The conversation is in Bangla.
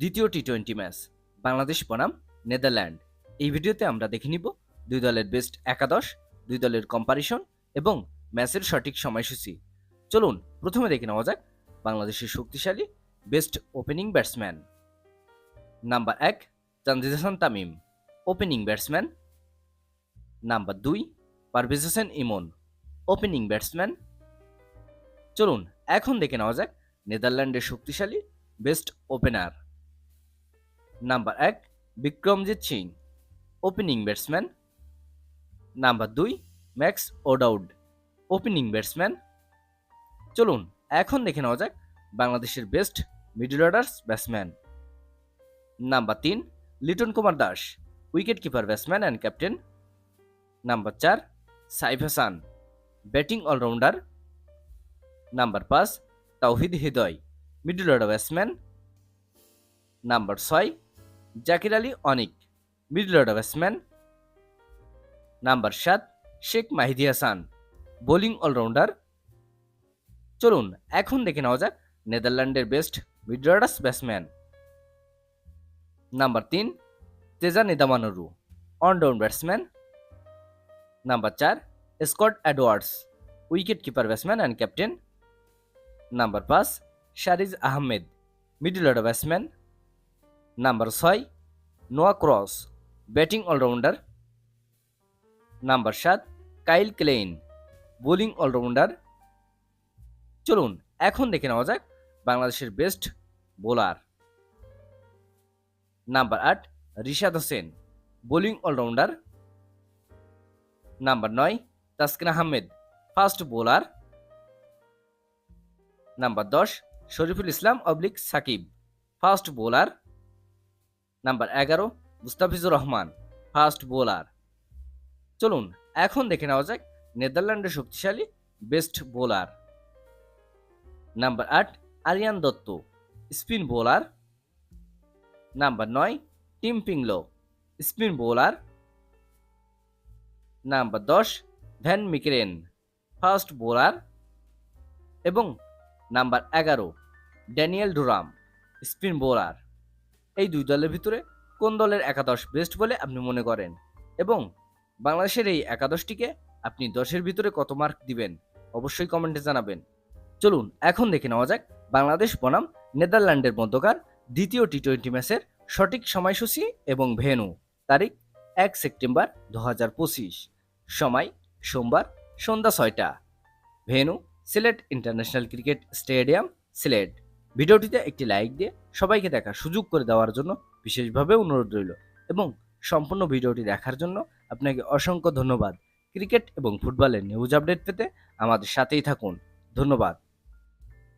দ্বিতীয় টি টোয়েন্টি ম্যাচ বাংলাদেশ বনাম নেদারল্যান্ড। এই ভিডিওতে আমরা দেখে নিব দুই দলের বেস্ট একাদশ, দুই দলের কম্পারিশন এবং ম্যাচের সঠিক সময়সূচি। চলুন, প্রথমে দেখে নেওয়া যাক বাংলাদেশের শক্তিশালী বেস্ট ওপেনিং ব্যাটসম্যান নাম্বার এক Tanzid Hasan Tamim opening batsman number দুই পারভেজ হোসেন ইমন ওপেনিং ব্যাটসম্যান চলুন, এখন দেখে নেওয়া যাক নেদারল্যান্ডের শক্তিশালী বেস্ট ওপেনার নাম্বার এক Vikramjit Singh opening batsman number দুই ম্যাক্স ওডাউড ওপেনিং ব্যাটসম্যান চলুন, এখন দেখে নেওয়া যাক বাংলাদেশের best middle orders batsman number তিন Liton Kumar Das wicket keeper batsman and captain number চার Saif Hasan batting allrounder number পাঁচ Towhid Hridoy middle order batsman number ছয় Jaker Ali Anik, middle order batsman number সাত, শেখ মাহিদি হাসান, বোলিং অলরাউন্ডার। চলুন, এখন দেখে নেওয়া যাক নেদারল্যান্ডের best middle orders batsman. Number তিন, Teja Nidamanuru one down batsman. Number চার, Scott Edwards wicket keeper batsman and captain number পাঁচ, Shariz Ahmad, middle order batsman. Number ছয়, Noah Croes, batting allrounder. Number সাত, কাইল ক্লেইন, বোলিং অলরাউন্ডার। চলুন, এখন দেখে নেওয়া যাক বাংলাদেশের বেস্ট বোলার। নাম্বার আট, Rishad Hossain, bowling allrounder. Number নয়, Taskin Ahmed, fast bowler. Number দশ, Shoriful Islam oblique Sakib, fast bowler. Number এগারো, মুস্তাফিজুর রহমান, ফাস্ট বোলার। চলুন, এখন দেখে নেওয়া যাক নেদারল্যান্ডের শক্তিশালী বেস্ট বোলার। নাম্বার আট, Aryan Dutt, spin bowler. Number নয়, Tim Pringle, spin bowler. Number দশ, ভ্যান মিকেরেন ফাস্ট বোলার। এবং নাম্বার এগারো, ড্যানিয়েল ডুরাম, স্পিন বোলার। এই দুই দলের ভিতরে কোন দলের একাদশ বেস্ট বলে আপনি মনে করেন? এবং বাংলাদেশের এই একাদশটিকে আপনি দশের ভিতরে কত মার্ক দিবেন? অবশ্যই কমেন্টে জানাবেন। চলুন, এখন দেখে নেওয়া যাক বাংলাদেশ বনাম নেদারল্যান্ডের মধ্যকার দ্বিতীয় টি টোয়েন্টি ম্যাচের সঠিক সময়সূচি এবং ভেনু তারিখ এক সেপ্টেম্বর দু হাজার পঁচিশ। সময় সোমবার সন্ধ্যা ছয়টা। Venue Sylhet international cricket stadium Sylhet. ভিডিওটিতে একটি লাইক দিয়ে সবাইকে দেখার সুযোগ করে দেওয়ার জন্য বিশেষভাবে অনুরোধ রইল এবং সম্পূর্ণ ভিডিওটি দেখার জন্য আপনাকে অসংখ্য ধন্যবাদ। ক্রিকেট এবং ফুটবলের নিউজ আপডেট পেতে আমাদের সাথেই থাকুন। ধন্যবাদ।